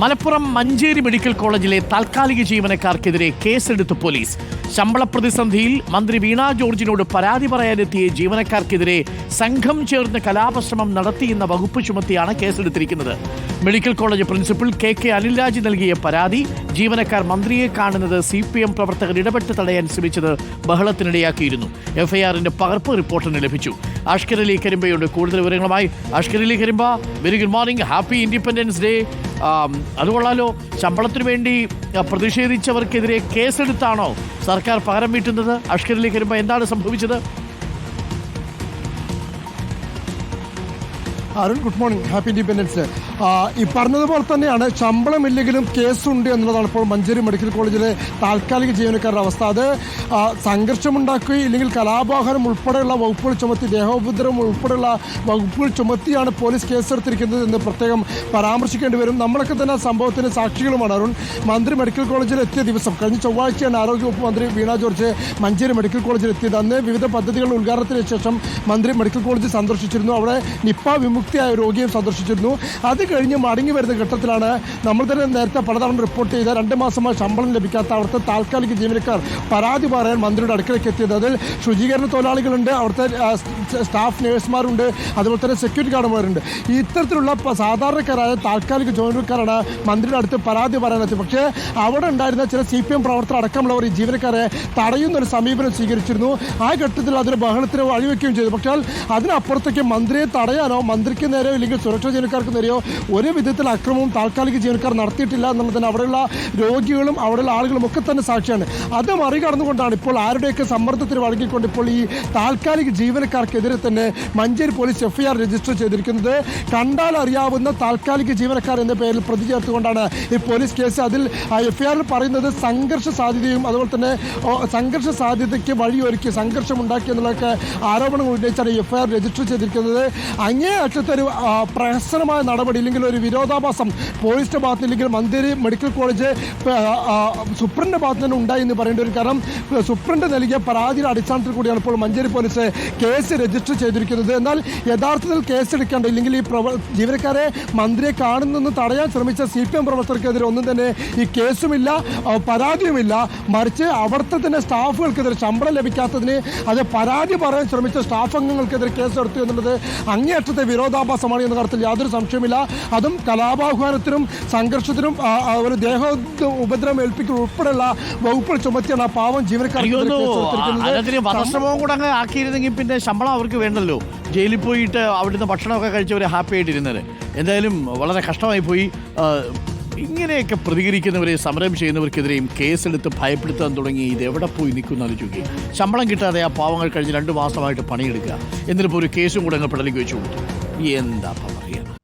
Malappuram Manjeri medical കോളേജിലെ താൽക്കാലിക ജീവനക്കാർക്കെതിരെ കേസെടുത്ത് പോലീസ്. ശമ്പള പ്രതിസന്ധിയിൽ മന്ത്രി വീണ ജോർജിനോട് പരാതി പറയാനെത്തിയ ജീവനക്കാർക്കെതിരെ സംഘം ചേർന്ന് കലാപശ്രമം നടത്തിയെന്ന വകുപ്പ് ചുമത്തിയാണ് കേസെടുത്തിരിക്കുന്നത്. Medical college principal K K Anilraj നൽകിയ പരാതി ജീവനക്കാർ മന്ത്രിയെ കാണുന്നത് സി പി എം പ്രവർത്തകർ ഇടപെട്ട് തടയാൻ ശ്രമിച്ചത് ബഹളത്തിനിടയാക്കിയിരുന്നു. എഫ്ഐആറിന്റെ പകർപ്പ് റിപ്പോർട്ടിന് ലഭിച്ചു. അഷ്കർ അലി കരിമ്പയുണ്ട് കൂടുതൽ വിവരങ്ങളുമായി Ashkar Ali Karimba. Very good morning. Happy independence day. അത് കൊള്ളാലോ. ശമ്പളത്തിന് വേണ്ടി പ്രതിഷേധിച്ചവർക്കെതിരെ കേസെടുത്താണോ സർക്കാർ പകരം വീട്ടുന്നത്? അഷ്കരിലേക്ക് വരുമ്പോൾ എന്താണ് സംഭവിച്ചത്? Arun good morning happy independence day ഈ പറഞ്ഞതുപോലെ തന്നെയാണ് ശമ്പളമില്ലെങ്കിലും കേസുണ്ട് എന്നുള്ളതാണ് ഇപ്പോൾ മഞ്ചേരി മെഡിക്കൽ കോളേജിലെ താൽക്കാലിക ജീവനക്കാരുടെ അവസ്ഥ. അത് സംഘർഷമുണ്ടാക്കുകയും ഇല്ലെങ്കിൽ കലാപാഹനം ഉൾപ്പെടെയുള്ള വകുപ്പുകൾ ചുമത്തി ദേഹോപദ്രവം ഉൾപ്പെടെയുള്ള വകുപ്പുകൾ ചുമത്തിയാണ് പോലീസ് കേസെടുത്തിരിക്കുന്നത് എന്ന് പ്രത്യേകം പരാമർശിക്കേണ്ടി വരും. നമ്മളൊക്കെ തന്നെ സംഭവത്തിന് സാക്ഷികളുമാണ് അരുൺ. മന്ത്രി മെഡിക്കൽ കോളേജിൽ എത്തിയ ദിവസം കഴിഞ്ഞ ചൊവ്വാഴ്ചയാണ് ആരോഗ്യവകുപ്പ് മന്ത്രി വീണ ജോർജ് മഞ്ചേരി മെഡിക്കൽ കോളേജിൽ എത്തിയത്. അന്ന് വിവിധ പദ്ധതികളുടെ ഉദ്ഘാടനത്തിന് ശേഷം മന്ത്രി മെഡിക്കൽ കോളേജ് സന്ദർശിച്ചിരുന്നു. അവിടെ നിപ്പ വിമുക്തിയായ രോഗിയെ സന്ദർശിച്ചിരുന്നു. അത് കഴിഞ്ഞ് മടങ്ങി വരുന്ന ഘട്ടത്തിലാണ് നമ്മൾ തന്നെ നേരത്തെ പലതവണ റിപ്പോർട്ട് ചെയ്ത രണ്ട് മാസമായി ശമ്പളം ലഭിക്കാത്ത അവിടുത്തെ താൽക്കാലിക ജീവനക്കാർ പരാതി പറയാൻ മന്ത്രിയുടെ അടുക്കളയ്ക്ക് എത്തിയത്. അതിൽ ശുചീകരണ തൊഴിലാളികളുണ്ട് അവിടുത്തെ സ്റ്റാഫ് നേഴ്സുമാരുണ്ട് അതുപോലെ തന്നെ സെക്യൂരിറ്റി ഗാർഡുമാരുണ്ട് ഇത്തരത്തിലുള്ള സാധാരണക്കാരായ താൽക്കാലിക ജോലിക്കാരാണ് മന്ത്രിയുടെ അടുത്ത് പരാതി പറയാനെത്തി പക്ഷേ അവിടെ ഉണ്ടായിരുന്ന ചില സി പി എം പ്രവർത്തകർ അടക്കമുള്ളവർ ഈ ജീവനക്കാരെ തടയുന്ന ഒരു സമീപനം സ്വീകരിച്ചിരുന്നു. ആ ഘട്ടത്തിൽ അതിന് ബഹളത്തിന് വഴിവെക്കുകയും ചെയ്തു. പക്ഷേ അതിനപ്പുറത്തേക്ക് മന്ത്രിയെ തടയാനോ മന്ത്രിക്ക് നേരെയോ ഇല്ലെങ്കിൽ സുരക്ഷാ ജീവനക്കാർക്ക് നേരെയോ ഒരു വിധത്തിൽ അക്രമവും താൽക്കാലിക ജീവനക്കാർ നടത്തിയിട്ടില്ല എന്നുള്ളതിന് അവിടെയുള്ള രോഗികളും അവിടെയുള്ള ആളുകളും ഒക്കെ തന്നെ സാക്ഷിയാണ്. അത് മറികടന്നുകൊണ്ടാണ് ഇപ്പോൾ ആരുടെയൊക്കെ സമ്മർദ്ദത്തിന് വഴങ്ങിക്കൊണ്ട് ഇപ്പോൾ ഈ താൽക്കാലിക ജീവനക്കാർക്കെതിരെ തന്നെ മഞ്ചേരി പോലീസ് എഫ്ഐആർ രജിസ്റ്റർ ചെയ്തിരിക്കുന്നത്. കണ്ടാൽ അറിയാവുന്ന താൽക്കാലിക ജീവനക്കാർ എന്ന പേരിൽ പ്രതി ചേർത്തുകൊണ്ടാണ് ഈ പോലീസ് കേസ്. അതിൽ എഫ്ഐആറിൽ പറയുന്നത് സംഘർഷ സാധ്യതയും അതുപോലെ തന്നെ സംഘർഷ സാധ്യതയ്ക്ക് വഴിയൊരുക്കി സംഘർഷം ഉണ്ടാക്കി എന്നുള്ളതൊക്കെ ആരോപണങ്ങൾ ഉന്നയിച്ചാണ് എഫ്ഐആർ രജിസ്റ്റർ ചെയ്തിരിക്കുന്നത്. അങ്ങേ അറ്റത്തെ ഒരു പ്രഹസനമായ നടപടി ഇല്ലെങ്കിൽ ഒരു വിരോധാഭാസം പോലീസിന്റെ ഭാഗത്ത് ഇല്ലെങ്കിൽ മന്ദിരി മെഡിക്കൽ കോളേജ് സൂപ്രണ്ടിന്റെ ഭാഗത്ത് തന്നെ ഉണ്ടായി എന്ന് പറയേണ്ട ഒരു കാരണം സൂപ്രണ്ട് നൽകിയ പരാതിയുടെ അടിസ്ഥാനത്തിൽ കൂടിയാണ് ഇപ്പോൾ മഞ്ചേരി പോലീസ് കേസ് രജിസ്റ്റർ ചെയ്തിരിക്കുന്നത്. എന്നാൽ യഥാർത്ഥത്തിൽ കേസെടുക്കേണ്ട ഇല്ലെങ്കിൽ ഈ പ്രവ ജീവനക്കാരെ മന്ത്രിയെ കാണുന്നെന്ന് തടയാൻ ശ്രമിച്ച സി പി എം പ്രവർത്തകർക്കെതിരെ ഒന്നും തന്നെ ഈ കേസുമില്ല പരാതിയുമില്ല. മറിച്ച് അവിടുത്തെ തന്നെ സ്റ്റാഫുകൾക്കെതിരെ ശമ്പളം ലഭിക്കാത്തതിന് അത് പരാതി പറയാൻ ശ്രമിച്ച സ്റ്റാഫ് അംഗങ്ങൾക്കെതിരെ കേസ് കേസെടുത്തു എന്നുള്ളത് അങ്ങേയറ്റത്തെ വിരോധാഭാസമാണ് എന്ന കാര്യത്തിൽ യാതൊരു സംശയമില്ല അതും കലാപാഹ്വാനത്തിനും സംഘർഷത്തിനും ഒരു ദേഹ ഉപദ്രവം ഏൽപ്പിക്കൽ ഉൾപ്പെടെയുള്ള വകുപ്പ് ചുമത്തിയാണ് ആ പാവം ജീവനക്കാർ എനിക്ക് തോന്നുന്നു അതിന് വധശ്രമവും കൂടെ അങ്ങ് ആക്കിയിരുന്നെങ്കിൽ പിന്നെ ശമ്പളം അവർക്ക് വേണ്ടല്ലോ. ജയിലിൽ പോയിട്ട് അവിടുന്ന് ഭക്ഷണമൊക്കെ കഴിച്ചവർ ഹാപ്പി ആയിട്ടിരുന്നത്. എന്തായാലും വളരെ കഷ്ടമായി പോയി. ഇങ്ങനെയൊക്കെ പ്രതികരിക്കുന്നവരെ സമരം ചെയ്യുന്നവർക്കെതിരെയും കേസെടുത്ത് ഭയപ്പെടുത്താൻ തുടങ്ങി. ഇത് എവിടെ പോയി നിൽക്കുന്ന ആലോചിക്കുക. ശമ്പളം കിട്ടാതെ ആ പാവങ്ങൾ കഴിഞ്ഞ് രണ്ട് മാസമായിട്ട് പണിയെടുക്കുക. എന്നിട്ടിപ്പോൾ ഒരു കേസും കൂടെ അങ്ങ് പിടലിക്ക് വെച്ചു കൊടുത്തു. Vienda Pavariana.